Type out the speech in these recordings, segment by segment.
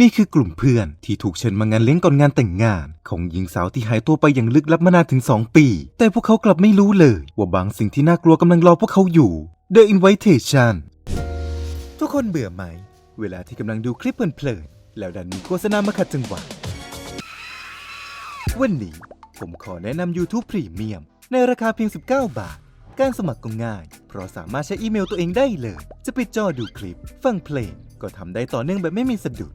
นี่คือกลุ่มเพื่อนที่ถูกเชิญมางานเลี้ยงก่อนงานแต่งงาน ของหญิงสาวที่หายตัวไปอย่างลึกลับมานานถึง 2 ปี แต่พวกเขากลับไม่รู้เลย ว่าบางสิ่งที่น่ากลัวกำลังรอพวกเขาอยู่ The Invitation ทุกคนเบื่อไหม เวลาที่กำลังดูคลิปเพลินๆแล้วดันมีโฆษณามาขัดจังหวะวันนี้ผมขอแนะนำ YouTube Premium ในราคาเพียง 19 บาท การสมัครก็ง่าย เพราะสามารถใช้อีเมลตัวเองได้เลย จะปิดจอดูคลิป ฟังเพลง ก็ทำได้ต่อเนื่องแบบไม่มีสะดุด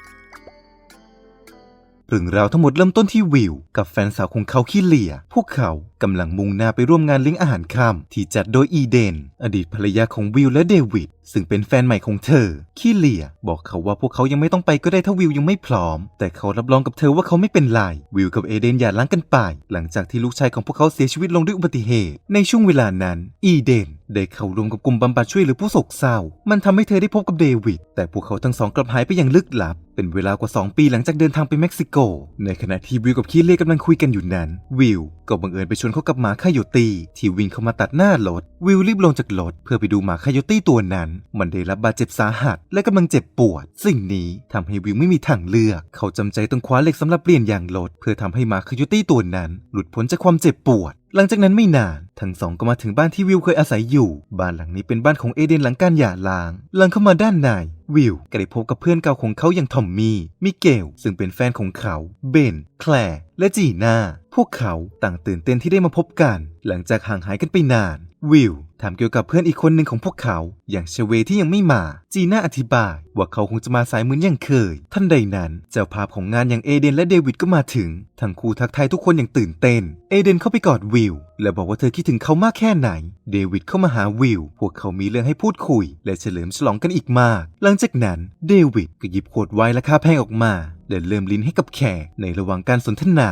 เรื่องราวทั้งหมดเริ่มต้นที่วิว กับแฟนสาวของเขาคีเลีย พวกเขา กำลังมุ่งหน้าไปร่วมงานเลี้ยงอาหารค่ำที่จัดโดยอีเดน อดีตภรรยาของวิวและเดวิดซึ่งเป็นแฟนใหม่ของเธอขี้เลีย บอกเขาว่าพวกเขายังไม่ต้องไปก็ได้ถ้าวิวยังไม่พร้อม แต่เขารับรองกับเธอว่าเขาไม่เป็นไร วิวกับเอเดนหย่าร้างกันไป หลังจากที่ลูกชายของพวกเขาเสียชีวิตลงด้วยอุบัติเหตุ ในช่วงเวลานั้น อีเดน ได้เข้าร่วมกับกลุ่มบำบัดช่วยเหลือผู้โศกเศร้า มันทำให้เธอได้พบกับเดวิด แต่พวกเขาทั้งสองกลับหายไปอย่างลึกลับ เป็นเวลากว่า 2 ปีหลังจากเดินทางไปเม็กซิโก ในขณะที่วิวกับคีเล่กำลังคุยกันอยู่นั้น วิวก็บังเอิญไปชนเข้ากับหมาคายโยตี้ที่วิ่งเข้ามาตัดหน้ารถ วิวรีบลงจากรถเพื่อไปดูหมาคายโยตี้ตัวนั้น มันได้รับบาดเจ็บสาหัส และกำลังเจ็บปวด สิ่งนี้ทำให้วิวไม่มีทางเลือก เขาจำใจต้องคว้าเหล็กสำหรับเปลี่ยนยางรถเพื่อทำให้หมาคายโยตี้ตัวนั้น หลุดพ้นจากความเจ็บปวด หลังจากนั้นไม่นาน ทั้งสองก็มาถึงบ้านที่วิวเคยอาศัยอยู่ บ้านหลังนี้เป็นบ้านของเอเดนหลังการหย่าร้าง หลังเข้ามาด้านในวิวก็ได้พบกับเพื่อนเก่าของเขาอย่างทอมมี่ มิเกล ซึ่งเป็นแฟนของเขา เบน แคลร์และจีน่า พวกเขาต่างตื่นเต้นที่ได้มาพบกัน หลังจากห่างหายกันไปนาน วิวถามเกี่ยวกับเพื่อนอีกคนหนึ่งของพวกเขา อย่างเชเวที่ยังไม่มา จีน่าอธิบาย ว่าเขาคงจะมาสายเหมือนอย่างเคย ท่านใดนั้นเจ้าภาพของงานอย่างเอเดนและเดวิดก็มาถึง ทั้งคู่ทักทายทุกคนอย่างตื่นเต้น เอเดนเข้าไปกอดวิว และบอกว่าเธอคิดถึงเขามากแค่ไหน เดวิดเข้ามาหาวิว พวกเขามีเรื่องให้พูดคุย และเฉลิมฉลองกันอีกมาก หลังจากนั้นเดวิดก็หยิบขวดไวน์ราคาแพงออกมาและเริ่มลิ้นให้กับแขกในระหว่างการสนทนา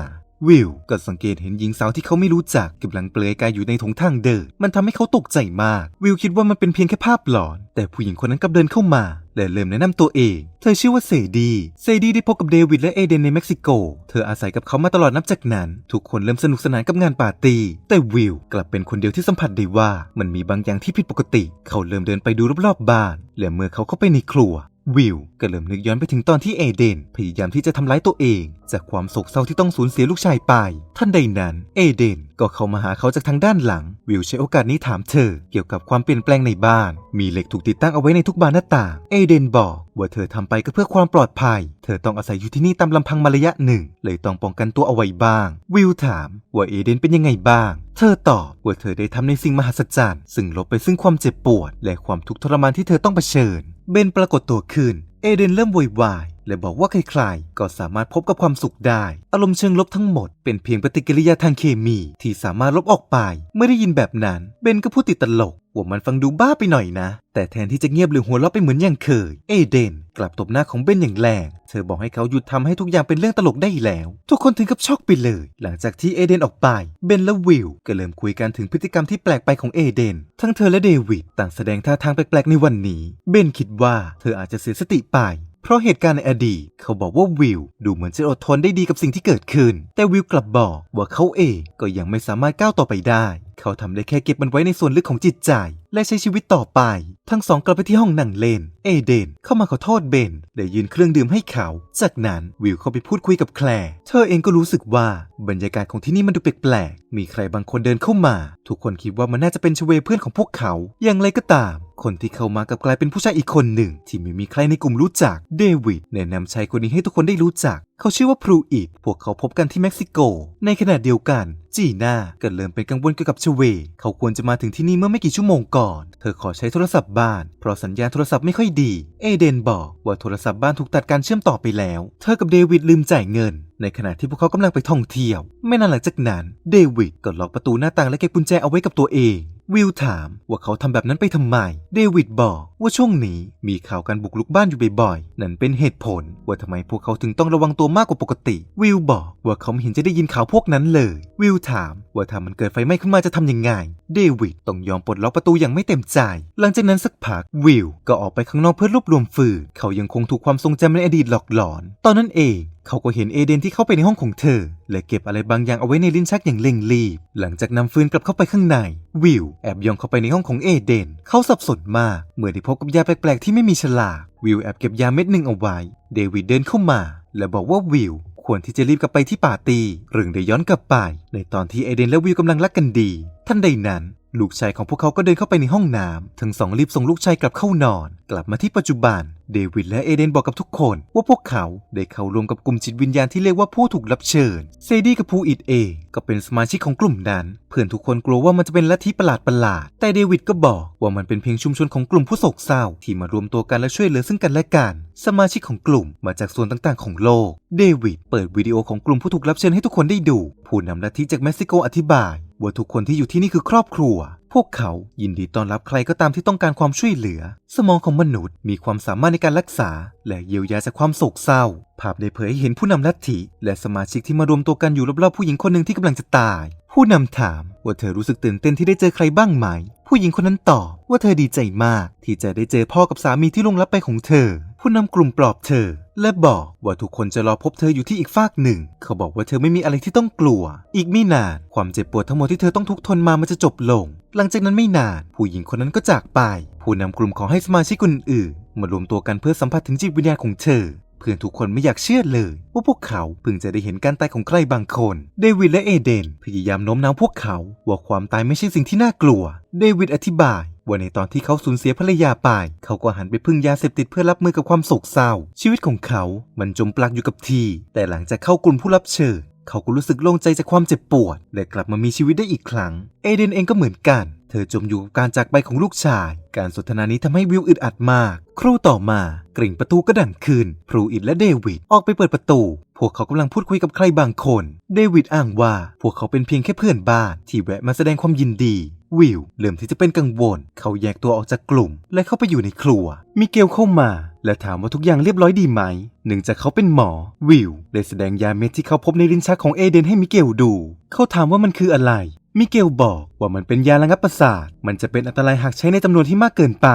วิวก็สังเกตเห็นหญิงสาวที่เขาไม่รู้จักกำลังเปลือยกายอยู่ในถงทางเดิน มันทำให้เขาตกใจมาก วิวคิดว่ามันเป็นเพียงแค่ภาพหลอน แต่ผู้หญิงคนนั้นกลับเดินเข้ามาและเริ่มแนะนำตัวเอง เธอชื่อว่าเซดีเซดีได้พบกับเดวิดและเอเดนในเม็กซิโก เธออาศัยกับเขามาตลอดนับจากนั้น ทุกคนเริ่มสนุกสนานกับงานปาร์ตี้ แต่วิวกลับเป็นคนเดียวที่สัมผัสได้ว่ามันมีบางอย่างที่ผิดปกติ เขาเริ่มเดินไปดูรอบๆบ้าน และเมื่อเขาเข้าไปในครัว วิวก็เริ่มนึกย้อนไปถึงตอนที่เอเดน พยายามที่จะทำร้ายตัวเอง จากความโศกเศร้าที่ต้องสูญเสียลูกชายไป ท่านใดนั้น เอเดนก็เข้ามาหาเขาจากทางด้านหลัง วิวใช้โอกาสนี้ถามเธอ เกี่ยวกับความเปลี่ยนแปลงในบ้าน มีเหล็กถูกติดตั้งเอาไว้ในทุกบานหน้าต่าง เอเดนบอกว่าเธอทำไปก็เพื่อความปลอดภัย เธอต้องอาศัยอยู่ที่นี่ตามลำพังมาระยะหนึ่ง เลยต้องป้องกันตัวเอาไว้บ้าง วิวถามว่าเอเดนเป็นยังไงบ้าง เธอตอบว่าเธอได้ทำในสิ่งมหัศจรรย์ ซึ่งลบไปซึ่งความเจ็บปวด และความทุกข์ทรมานที่เธอต้องเผชิญ เบนปรากฏตัวขึ้นเอเดนเริ่มวุ่นวาย และบอกว่าใครๆ ก็สามารถพบกับความสุขได้ อารมณ์เชิงลบทั้งหมดเป็นเพียงปฏิกิริยาทางเคมี ที่สามารถลบออกไปเมื่อได้ยินแบบนั้น เบนก็พูดติดตลกว่ามันฟังดูบ้าไปหน่อยนะ แต่แทนที่จะเงียบหรือหัวเราะไปเหมือนอย่างเคย เอเดน กลับตบหน้าของเบนอย่างแรง เธอบอกให้เขาหยุดทำให้ทุกอย่างเป็นเรื่องตลกได้แล้ว ทุกคนถึงกับช็อกไปเลย หลังจากที่เอเดนออกไป เบนและวิลก็เริ่มคุยกันถึงพฤติกรรมที่แปลกไปของเอเดน ทั้งเธอและเดวิดต่างแสดงท่าทางแปลกๆในวันนี้ เบนคิดว่าเธออาจจะเสียสติไป เพราะเหตุการณ์ในอดีตเขาบอกว่าวิลดูเหมือนจะอดทนได้ดีกับสิ่งที่เกิดขึ้น แต่วิลกลับบอกว่าเขาเองก็ยังไม่สามารถก้าวต่อไปได้ เขาทำได้แค่เก็บมันไว้ในส่วนลึกของจิตใจและใช้ชีวิตต่อไป ทั้งสองกลับไปที่ห้องนั่งเล่น เอเดนเข้ามาขอโทษเบนและยืนเครื่องดื่มให้เขา จากนั้นวิลเข้าไปพูดคุยกับแคลร์เธอเองก็รู้สึกว่าบรรยากาศของที่นี่มันดูแปลกๆ มีใครบางคนเดินเข้ามา ทุกคนคิดว่ามันน่าจะเป็นชเวเพื่อนของพวกเขา อย่างไรก็ตาม คนที่เข้ามากลับกลายเป็นผู้ชายอีกคนหนึ่ง ที่ไม่มีใครในกลุ่มรู้จัก เดวิดแนะนำชายคนนี้ให้ทุกคนได้รู้จัก เขาชื่อว่าพรูอิดพวกเขาพบกันที่เม็กซิโก ในขณะเดียวกัน จีน่าก็เริ่มเป็นกังวลเกี่ยวกับชเว เขาควรจะมาถึงที่นี่เมื่อไม่กี่ชั่วโมงก่อนเธอขอใช้โทรศัพท์บ้าน เพราะสัญญาณโทรศัพท์ไม่ค่อยดี เอเดนบอกว่าโทรศัพท์บ้านถูกตัดการเชื่อมต่อไปแล้ว เธอกับเดวิดลืมจ่ายเงิน ในขณะที่พวกเขากำลังไปท่องเที่ยว ไม่นานหลังจากนั้น เดวิดก็ล็อกประตูหน้าต่างและเก็บกุญแจเอาไว้กับตัวเอง วิลถามว่าเขาทำแบบนั้นไปทำไม เดวิดบอกว่าช่วงนี้มีข่าวการบุกลุกบ้านอยู่บ่อยๆ นั่นเป็นเหตุผลว่าทำไมพวกเขาถึงต้องระวังตัวมากกว่าปกติ วิลบอกว่าเขาไม่เห็นจะได้ยินข่าวพวกนั้นเลย วิลถามว่าถ้ามันเกิดไฟไหม้ขึ้นมาจะทำยังไง เดวิดต้องยอมปลดล็อกประตูอย่างไม่เต็มใจ หลังจากนั้นสักพักวิลก็ออกไปข้างนอกเพื่อรวบรวมฟืนเขายังคงถูกความทรงจำในอดีตหลอกหลอน ตอนนั้นเอง เขาก็เห็นเอเดนที่เข้าไปในห้องของเธอ และเก็บอะไรบางอย่างเอาไว้ในลิ้นชักอย่างเร่งรีบ หลังจากนำฟืนกลับเข้าไปข้างใน วิลแอบย่องเข้าไปในห้องของเอเดน เขาสับสนมาก เมื่อได้พบกับยาแปลกๆที่ไม่มีฉลาก วิลแอบเก็บยาเม็ดหนึ่งเอาไว้ เดวิดเดินเข้ามา และบอกว่าวิลควรที่จะรีบกลับไปที่ป่าตี้เรื่องได้ย้อนกลับไป ในตอนที่เอเดนและวิลกำลังรักกันดี ท่านใดนั้น ลูกชายของพวกเขาก็เดินเข้าไปในห้องน้ำทั้งสองรีบส่งลูกชายกลับเข้านอน กลับมาที่ปัจจุบัน เดวิดและเอเดนบอกกับทุกคนว่าพวกเขาได้เข้ารวมกับกลุ่มจิตวิญญาณที่เรียกว่าผู้ถูกรับเชิญ เซดี้กับผู้อิดเองก็เป็นสมาชิกของกลุ่มนั้น เพื่อนทุกคนกลัวว่ามันจะเป็นลัทธิประหลาดประหลาด แต่เดวิดก็บอกว่ามันเป็นเพียงชุมชนของกลุ่มผู้โศกเศร้า ที่มารวมตัวกันและช่วยเหลือซึ่งกันและกัน สมาชิกของกลุ่มมาจากส่วนต่างๆ ของโลก เดวิดเปิดวิดีโอของกลุ่มผู้ถูกรับเชิญให้ทุกคนได้ดู ผู้นำลัทธิจากเม็กซิโกอธิบาย ว่าทุกคนที่อยู่ที่นี่คือครอบครัว พวกเขายินดีต้อนรับใครก็ตามที่ต้องการความช่วยเหลือ สมองของมนุษย์มีความสามารถในการรักษา และเยียวยาจากความโศกเศร้า ภาพได้เผยให้เห็นผู้นำลัทธิและสมาชิกที่มารวมตัวกันอยู่รอบๆผู้หญิงคนหนึ่งที่กำลังจะตาย ผู้นำถามว่าเธอรู้สึกตื่นเต้นที่ได้เจอใครบ้างไหม ผู้หญิงคนนั้นตอบว่าเธอดีใจมาก ที่จะได้เจอพ่อกับสามีที่ล่วงลับไปของเธอ ผู้นำกลุ่มปลอบเธอ และบอกว่าทุกคนจะรอพบเธออยู่ที่อีกฟากหนึ่ง เขาบอกว่าเธอไม่มีอะไรที่ต้องกลัว อีกไม่นาน ความเจ็บปวดทั้งหมดที่เธอต้องทุกทนมามันจะจบลง หลังจากนั้นไม่นาน ผู้หญิงคนนั้นก็จากไป ผู้นำกลุ่มขอให้สมาชิกคนอื่นมารวมตัวกันเพื่อสัมผัสถึงจิตวิญญาณของเธอ เพื่อนทุกคนไม่อยากเชื่อเลย ว่าพวกเขาเพิ่งจะได้เห็นการตายของใครบางคน เดวิดและเอเดน พยายามโน้มน้าวพวกเขา ว่าความตายไม่ใช่สิ่งที่น่ากลัว เดวิดอธิบายว่าในตอนที่เขาสูญเสียภรรยาไป เขาก็หันไปพึ่งยาเสพติดเพื่อรับมือกับความโศกเศร้า ชีวิตของเขา มันจมปลักอยู่กับที่ แต่หลังจากเข้ากลุ่มผู้รับเชิญ เขาก็รู้สึกโล่งใจจากความเจ็บปวด และกลับมามีชีวิตได้อีกครั้ง เอเดนเองก็เหมือนกัน เธอจมอยู่กับการจากไปของลูกชาย การสนทนานี้ทำให้วิวอึดอัดมาก ครู่ต่อมากริ่งประตูก็ดันขึ้นพรูอิดและเดวิดออกไปเปิดประตู พวกเขากำลังพูดคุยกับใครบางคน เดวิดอ้างว่าพวกเขาเป็นเพียงแค่เพื่อนบ้านที่แวะมาแสดงความยินดี วิลเริ่มที่จะเป็นกังวล เขาแยกตัวออกจากกลุ่ม และเข้าไปอยู่ในครัว มิเกลเข้ามา และถามว่าทุกอย่างเรียบร้อยดีไหมเนื่องจากเขาเป็นหมอ วิลได้แสดงยาเม็ดที่เขาพบในลิ้นชักของเอเดนให้มิเกลดู เขาถามว่ามันคืออะไร มิเกลบอกว่ามันเป็นยาระงับประสาท มันจะเป็นอันตรายหากใช้ในจำนวนที่มากเกินไป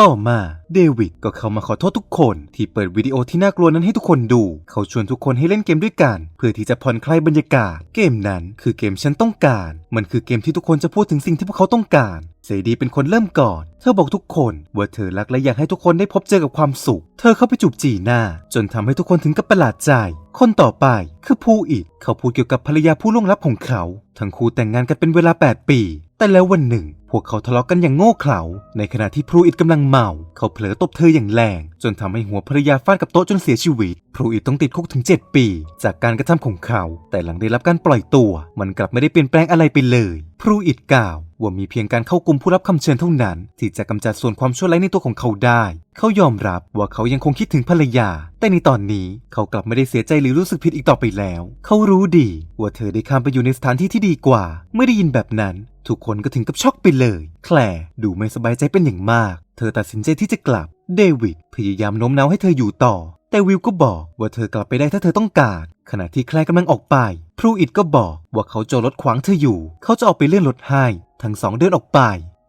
ต่อมาเดวิดก็เข้ามาขอโทษทุกคน ที่เปิดวิดีโอที่น่ากลัวนั้นให้ทุกคนดู เขาชวนทุกคนให้เล่นเกมด้วยกัน เพื่อที่จะผ่อนคลายบรรยากาศ เกมนั้นคือเกมฉันต้องการ มันคือเกมที่ทุกคนจะพูดถึงสิ่งที่พวกเขาต้องการ เซดีเป็นคนเริ่มก่อน เธอบอกทุกคนว่าเธอรักและอยากให้ทุกคนได้พบเจอกับความสุข เธอเข้าไปจูบจีหน้าจนทำให้ทุกคนถึงกับประหลาดใจ คนต่อไปคือผู้อิดเขาพูดเกี่ยวกับภรรยาผู้ล่วงลับของเขา ทั้งคู่แต่งงานกันเป็นเวลา 8 ปี แต่แล้ววันหนึ่ง พวกเขาทะเลาะกันอย่างโง่เขลา ในขณะที่พรูอิดกำลังเมา เขาเผลอตบเธออย่างแรง จนทำให้หัวภรรยาฟาดกับโต๊ะจนเสียชีวิตพรูอิดต้องติดคุกถึง 7 ปี จากการกระทำของเขา แต่หลังได้รับการปล่อยตัว มันกลับไม่ได้เปลี่ยนแปลงอะไรไปเลยพรูอิดกล่าว ว่ามีเพียงการเข้ากลุ่มผู้รับคำเชิญเท่านั้น ที่จะกำจัดส่วนความชั่วร้ายในตัวของเขาได้ เขายอมรับว่าเขายังคงคิดถึงภรรยา แต่ในตอนนี้เขากลับไม่ได้เสียใจหรือรู้สึกผิดอีกต่อไปแล้ว เขารู้ดี ว่าเธอได้ข้ามไปอยู่ในสถานที่ที่ดีกว่า เมื่อได้ยินแบบนั้น ทุกคนก็ถึงกับช็อกไปเลย แคลร์ดูไม่สบายใจเป็นอย่างมาก เธอตัดสินใจที่จะกลับ เดวิดพยายามโน้มน้าวให้เธออยู่ต่อ แต่วิลก็บอกว่าเธอกลับไปได้ถ้าเธอต้องการขณะที่แคลร์กำลังออกไป พรูอิดก็บอกว่าเขาจอดรถขวางเธออยู่ เขาจะออกไปเลื่อนรถให้ ทั้งสองเดินออกไป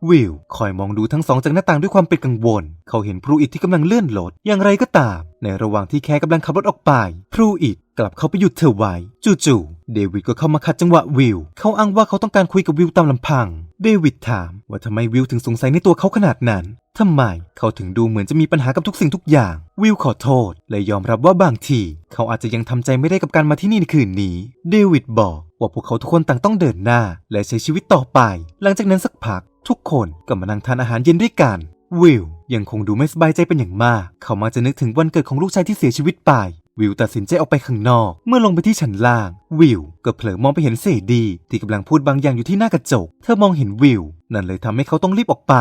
วิลคอยมองดูทั้งสองจากหน้าต่างด้วยความเป็นกังวล เขาเห็นพลูอิดที่กำลังเลื่อนรถอย่างไรก็ตาม ในระหว่างที่แคร์กำลังขับรถออกไป พลูอิดกลับเข้าไปหยุดเธอไว้จู่ๆเดวิดก็เข้ามาขัดจังหวะวิลเขาอ้างว่าเขาต้องการคุยกับวิลตามลำพัง เดวิดถามว่าทำไมวิลถึงสงสัยในตัวเขาขนาดนั้น ทำไมเขาถึงดูเหมือนจะมีปัญหากับทุกสิ่งทุกอย่าง วิลขอโทษ และยอมรับว่าบางที เขาอาจจะยังทำใจไม่ได้กับการมาที่นี่ในคืนนี้ เดวิดบอกว่าพวกเขาทุกคนต่างต้องเดินหน้า และใช้ชีวิตต่อไป หลังจากนั้นสักพัก ทุกคนก็มานั่งทานอาหารเย็นด้วยกัน วิลยังคงดูไม่สบายใจเป็นอย่างมาก เขามักจะนึกถึงวันเกิดของลูกชายที่เสียชีวิตไป วิลตัดสินใจออกไปข้างนอก เมื่อลงไปที่ชั้นล่าง วิลก็เผลอมองไปเห็นเซดี ที่กำลังพูดบางอย่างอยู่ที่หน้ากระจก เธอมองเห็นวิลนั่นเลยทำให้เขาต้องรีบออกไป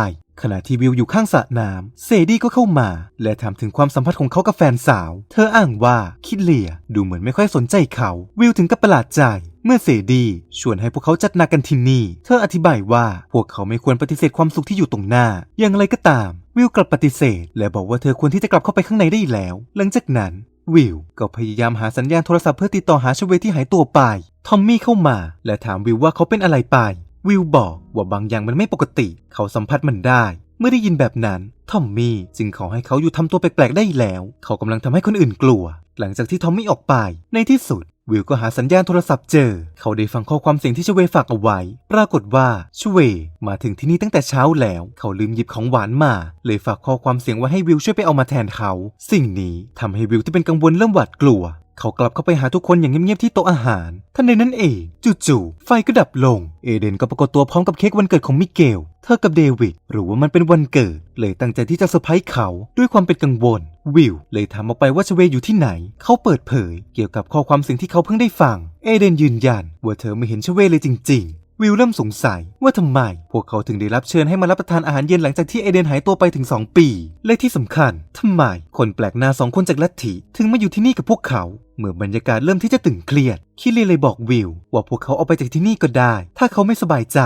ขณะที่วิลอยู่ข้างสระน้ำเซดี้ก็เข้ามา และถามถึงความสัมพันธ์ของเขากับแฟนสาว เธออ้างว่าคิดเลียดูเหมือนไม่ค่อยสนใจเขา วิลถึงกับประหลาดใจเมื่อเซดีชวนให้พวกเขาจัดหนักกันที่นี่ เธออธิบายว่าพวกเขาไม่ควรปฏิเสธความสุขที่อยู่ตรงหน้า อย่างไรก็ตาม วิลกลับปฏิเสธ และบอกว่าเธอควรที่จะกลับเข้าไปข้างในได้แล้ว หลังจากนั้น วิลก็พยายามหาสัญญาณโทรศัพท์เพื่อติดต่อหาชเวที่หายตัวไป ทอมมี่เข้ามา และถามวิลว่าเขาเป็นอะไรไป วิลบอกว่าบางอย่างมันไม่ปกติ เขาสัมผัสมันได้ เมื่อได้ยินแบบนั้น ทอมมี่จึงขอให้เขาอยู่ทำตัวแปลกๆได้แล้ว เขากำลังทำให้คนอื่นกลัว หลังจากที่ทอมมี่ออกไป ในที่สุด วิลก็หาสัญญาณโทรศัพท์เจอ เขาได้ฟังข้อความเสียงที่ชเวฝากเอาไว้ ปรากฏว่าชเวมาถึงที่นี่ตั้งแต่เช้าแล้ว เขาลืมหยิบของหวานมา เลยฝากข้อความเสียงไว้ให้วิลช่วยไปเอามาแทนเขา สิ่งนี้ทำให้วิลที่เป็นกังวลเริ่มหวาดกลัว เขากลับเข้าไปหาทุกคนอย่างเงียบๆที่โต๊ะอาหารทันใดนั้นเองจู่ๆไฟก็ดับลง เอเดนก็ปรากฏตัวพร้อมกับเค้กวันเกิดของมิเกล เธอกับเดวิดรู้ว่ามันเป็นวันเกิด เลยตั้งใจที่จะเซอร์ไพรส์เขาด้วยความเป็นกังวล วิลเลยถามออกไปว่าชเวอยู่ที่ไหน เขาเปิดเผย เกี่ยวกับข้อความสิ่งที่เขาเพิ่งได้ฟัง เอเดนยืนยันว่าเธอไม่เห็นชเวเลยจริงๆ วิลเริ่มสงสัยว่าทำไม พวกเขาถึงได้รับเชิญให้มารับประทานอาหารเย็นหลังจากที่เอเดนหายตัวไปถึง 2 ปี และที่สำคัญทำไม คนแปลกหน้าสองคนจากลัทธิถึงมาอยู่ที่นี่กับพวกเขา เมื่อบรรยากาศเริ่มที่จะตึงเครียด คิรีเลยบอกวิลว่าพวกเขาเอาไปจากที่นี่ก็ได้ ถ้าเขาไม่สบายใจ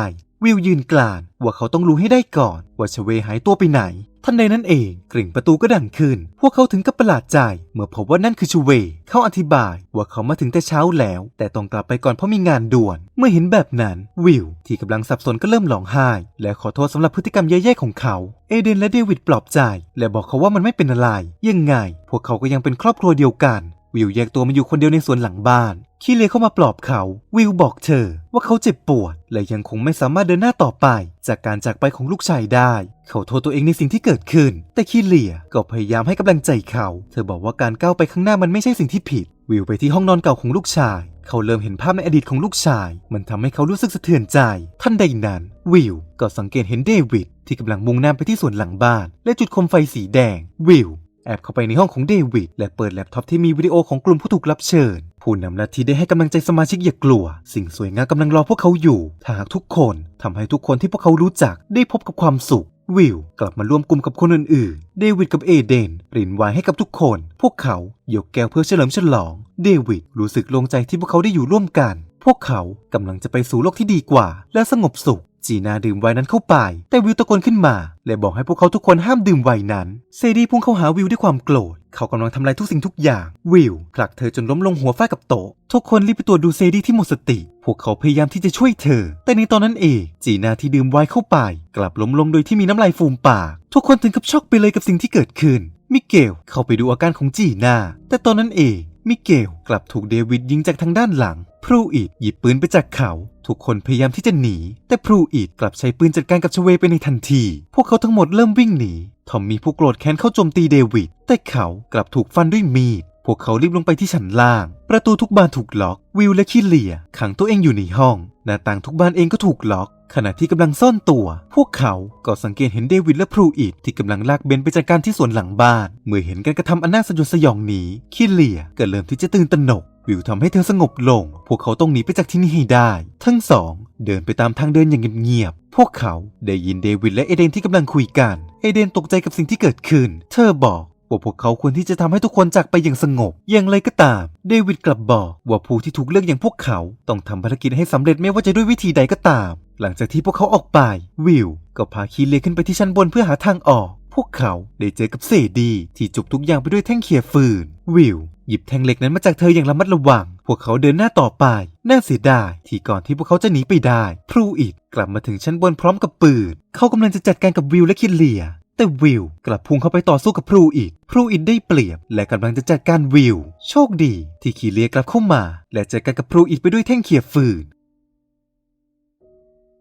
วิลยืนกลานว่าเขาต้องรู้ให้ได้ก่อน ว่าชเวหายตัวไปไหน ทันใดนั้นเองกริ่งประตูก็ดังขึ้น พวกเขาถึงกับประหลาดใจ เมื่อพบว่านั่นคือชูเว เขาอธิบายว่าเขามาถึงแต่เช้าแล้ว แต่ต้องกลับไปก่อนเพราะมีงานด่วน เมื่อเห็นแบบนั้น วิลที่กำลังสับสนก็เริ่มร้องไห้ และขอโทษสำหรับพฤติกรรมแย่ๆของเขา เอเดนและเดวิดปลอบใจ และบอกเขาว่ามันไม่เป็นอะไร ยังไง พวกเขาก็ยังเป็นครอบครัวเดียวกัน วิลแยกตัวมาอยู่คนเดียวในสวนหลังบ้าน คีเลเข้ามาปลอบเขา วิลบอกเธอว่าเขาเจ็บปวด และยังคงไม่สามารถเดินหน้าต่อไป จากการจากไปของลูกชายได้ เขาโทษตัวเองในสิ่งที่เกิดขึ้น แต่คีเลียก็พยายามให้กำลังใจเขา เธอบอกว่าการก้าวไปข้างหน้ามันไม่ใช่สิ่งที่ผิด วิลไปที่ห้องนอนเก่าของลูกชาย เขาเริ่มเห็นภาพในอดีตของลูกชาย มันทำให้เขารู้สึกสะเทือนใจทันใดนั้น วิลก็สังเกตเห็นเดวิดที่กำลังมุ่งหน้าไปที่สวนหลังบ้าน และจุดโคมไฟสีแดง วิล แอบเข้าไปในห้องของเดวิดและเปิดแล็ปท็อปที่มีวิดีโอของกลุ่มผู้ถูกรับเชิญ ผู้นำนาทีได้ให้กำลังใจสมาชิกอย่ากลัว สิ่งสวยงามกำลังรอพวกเขาอยู่ ถ้าหากทุกคนทำให้ทุกคนที่พวกเขารู้จักได้พบกับความสุขวิลกลับมาร่วมกลุ่มกับคนอื่นๆ เดวิดกับเอเดนรินไวน์ให้กับทุกคน พวกเขายกแก้วเพื่อเฉลิมฉลอง เดวิดรู้สึกโล่งใจที่พวกเขาได้อยู่ร่วมกัน พวกเขากำลังจะไปสู่โลกที่ดีกว่า และสงบสุข จีนาดื่มไวน์นั้นเข้าไป แต่วิลตะโกนขึ้นมา และบอกให้พวกเขาทุกคนห้ามดื่มไวน์นั้น เซดีพุ่งเข้าหาวิลด้วยความโกรธ เขากำลังทำลายทุกสิ่งทุกอย่าง วิลผลักเธอจนล้มลงหัวฟาดกับโต๊ะ ทุกคนรีบไปตรวจดูเซดีที่หมดสติ พวกเขาพยายามที่จะช่วยเธอ แต่ในตอนนั้นเอง จีนาที่ดื่มไวน์เข้าไป กลับล้มลงโดยที่มีน้ำลายฟูมปาก ทุกคนถึงกับช็อกไปเลยกับสิ่งที่เกิดขึ้น มิเกลเข้าไปดูอาการของจีนา แต่ตอนนั้นเอง มิเกลกลับถูกเดวิดยิงจากทางด้านหลัง พรูอิดหยิบปืนไปจากเขา ทุกคนพยายามที่จะหนี แต่พรูอิดกลับใช้ปืนจัดการกับชเวไปในทันที พวกเขาทั้งหมดเริ่มวิ่งหนี ทอมมีผู้โกรธแค้นเข้าโจมตีเดวิด แต่เขากลับถูกฟันด้วยมีด พวกเขารีบลงไปที่ชั้นล่าง ประตูทุกบานถูกล็อก วิลและคิเลีย ขังตัวเองอยู่ในห้อง หน้าต่างทุกบานเองก็ถูกล็อก ขณะที่กำลังซ่อนตัว พวกเขาก็สังเกตเห็นเดวิดและพรูอิดที่กำลังลากเบนไปจัดการที่สวนหลังบ้าน เมื่อเห็นการกระทำอันน่าสยดสยองนี้ คิเลียก็เริ่มที่จะตื่นตระหนก วิวทำให้เธอสงบลง พวกเขาต้องหนีไปจากที่นี่ให้ได้ ทั้งสอง เดินไปตามทางเดินอย่างเงียบๆ พวกเขาได้ยินเดวิดและเอเดนที่กำลังคุยกัน เอเดนตกใจกับสิ่งที่เกิดขึ้น เธอบอก ว่าพวกเขาควรที่จะทำให้ทุกคนจากไปอย่างสงบ อย่างไรก็ตาม เดวิดกลับบอกว่าผู้ที่ถูกเลือกอย่างพวกเขา ต้องทำภารกิจให้สำเร็จไม่ว่าจะด้วยวิธีใดก็ตาม หลังจากที่พวกเขาออกไป วิลก็พาคีเลขึ้นไปที่ชั้นบนเพื่อหาทางออก พวกเขาได้เจอกับเซดีที่จุกทุกอย่างไปด้วยแท่งเขียฟืน วิลหยิบแท่งเหล็กนั้นมาจากเธออย่างระมัดระวัง พวกเขาเดินหน้าต่อไป น่าเสียดายที่ก่อนที่พวกเขาจะหนีไปได้ พรูอิดกลับมาถึงชั้นบนพร้อมกับปืน เขากำลังจะจัดการกับวิลและคิเลีย แต่วิลกลับพุ่งเข้าไปต่อสู้กับพรูอิดพรูอิดได้เปรียบ และกำลังจะจัดการวิลโชคดี ที่คีเลียกลับเข้ามา และจัดการกับพรูอิดไปด้วยแท่งเขียฟืน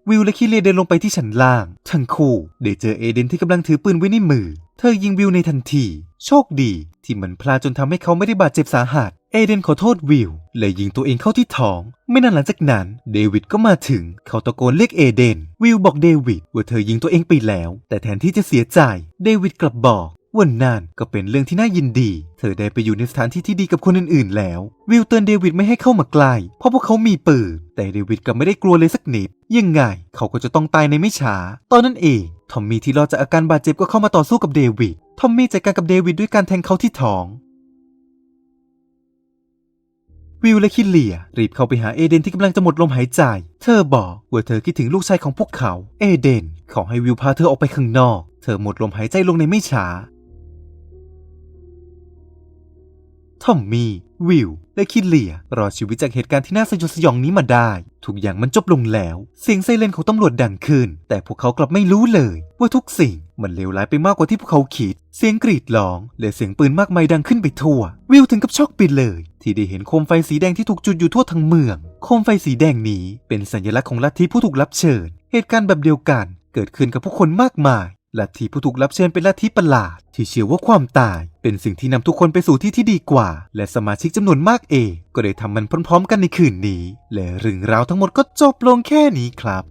วิลและคิเลียเดินลงไปที่ชั้นล่าง ทั้งคู่ได้เจอเอเดนที่กำลังถือปืนไว้ในมือ เธอยิงวิลในทันที โชคดีที่มันพลาดจนทำให้เขาไม่ได้บาดเจ็บสาหัส เอเดนขอโทษวิลและยิงตัวเองเข้าที่ท้อง ไม่นานหลังจากนั้น เดวิดก็มาถึง เขาตะโกนเรียกเอเดน วิลบอกเดวิดว่าเธอยิงตัวเองไปแล้ว แต่แทนที่จะเสียใจ เดวิดกลับบอกวันนั้นก็เป็นเรื่องที่น่ายินดี เธอได้ไปอยู่ในสถานที่ที่ดีกับคนอื่นๆ แล้ว วิลเตือนเดวิดไม่ให้เข้ามาใกล้ เพราะพวกเขามีปืน แต่เดวิดกลับไม่ได้กลัวเลยสักนิด ยังไง เขาก็จะต้องตายในไม่ช้า ตอนนั้นเอง ทอมมี่ที่รอดจากอาการบาดเจ็บก็เข้ามาต่อสู้กับเดวิด ทอมมี่จัดการกับเดวิดด้วยการแทงเขาที่ท้อง วิวและคิเลีย รีบเข้าไปหาเอเดนที่กำลังจะหมดลมหายใจ เธอบอกว่าเธอคิดถึงลูกชายของพวกเขา เอเดนขอให้วิวพาเธอออกไปข้างนอก เธอหมดลมหายใจลงในไม่ช้า ทอมมี่ วิวและคิดเลีย รอดชีวิตจากเหตุการณ์ที่น่าสยดสยองนี้มาได้ ทุกอย่างมันจบลงแล้ว เสียงไซเรนของตำรวจดังขึ้น แต่พวกเขากลับไม่รู้เลย ว่าทุกสิ่งมันเลวร้ายไปมากกว่าที่พวกเขาคิด เสียงกรีดร้อง และเสียงปืนมากมายดังขึ้นไปทั่ว วิวถึงกับช็อกไปเลย ที่ได้เห็นโคมไฟสีแดงที่ถูกจุดอยู่ทั่วทั้งเมือง โคมไฟสีแดงนี้เป็นสัญลักษณ์ของลัทธิผู้ถูกรับเชิญ เหตุการณ์แบบเดียวกัน เกิดขึ้นกับผู้คนมากมาย ลัทธิผู้ถูกรับเชิญเป็นลัทธิประหลาดที่เชื่อว่าความตายเป็นสิ่งที่นำทุกคนไปสู่ที่ที่ดีกว่า และสมาชิกจำนวนมากเอง ก็ได้ทำมันพร้อมๆ กันในคืนนี้ และเรื่องราวทั้งหมดก็จบลงแค่นี้ครับ